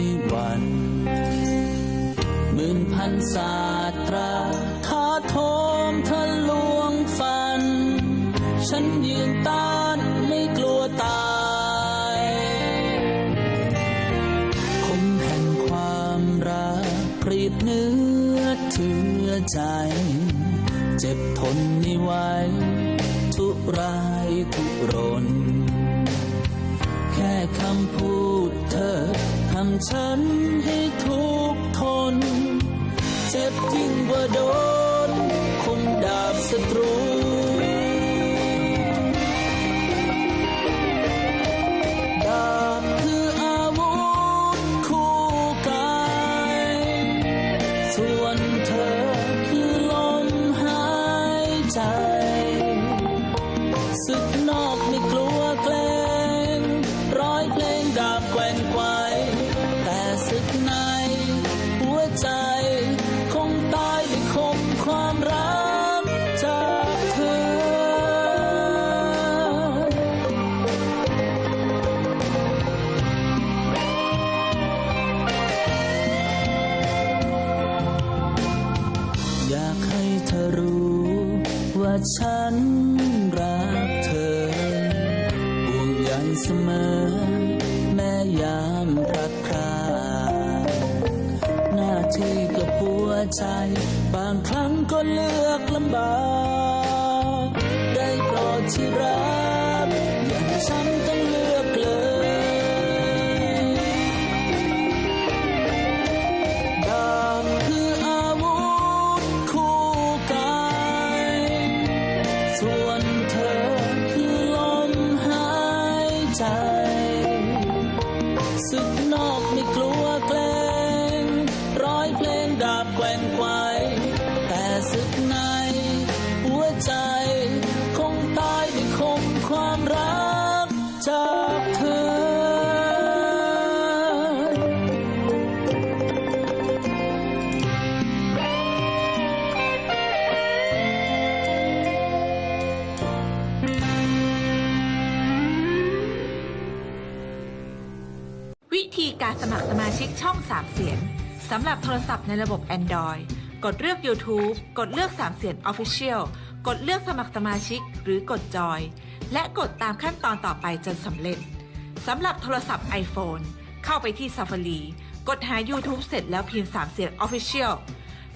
ยวันหมื่นพันศาสตราท้าโทมทะลวงฟัน ฉันยืนต้านไม่กลัวตายคมแห่งความรักกรีดเนื้อเถือใจ เจ็บทนไม่ไหวทุรายทุรนแค่คำพูด ทำฉันให้ทุกทน เจ็บยิ่งกว่าโดนคงดาบศัตรูดาบคืออาวุธคู่กาย ส่วนเธอคือลมหายใจศึกนอกไม่กลัว ใน หัวใจ คงตายด้คมความรักจากเธอ อยากให้เธอรู้ว่าฉันรักเธอห่วงใยเสมอ ที่กับหัวใจ บางครั้งก็เลือกลำบาก ได้โปรดที่รักอย่าให้ฉันต้องเลือกเลย ดาบคืออาวุธคู่กายส่วนเธอคือลมหายใจ ดาบแกว่งไกวแต่ศึกใน หัวใจ คงตายด้วยคมความรักจากเธอ วิธีการสมัครสมาชิกช่อง3เสียงำหรับโทรศัพท์ในระบบ Android กดเลือก YouTube กดเลือก 3 เสียง Official กดเลือกสมัครสมาชิก หรือกดจอย และกดตามขั้นตอนต่อไปจนสำเร็จสำหรับโทรศัพท์ iPhone เข้าไปที่ Safari กดหา YouTube เสร็จแล้วพิมพ์ 3 เสียง Official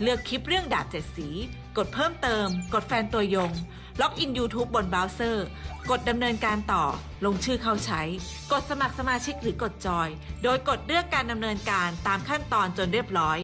เลือกคลิปเรื่องดาบเจ็ดสี กดเพิ่มเติม กดแฟนตัวยง ล็อกอิน YouTube บนเบราว์เซอร์ กดดำเนินการต่อ ลงชื่อเข้าใช้ กดสมัครสมาชิกหรือกดจอย โดยกดเลือกการดำเนินการตามขั้นตอนจนเรียบร้อย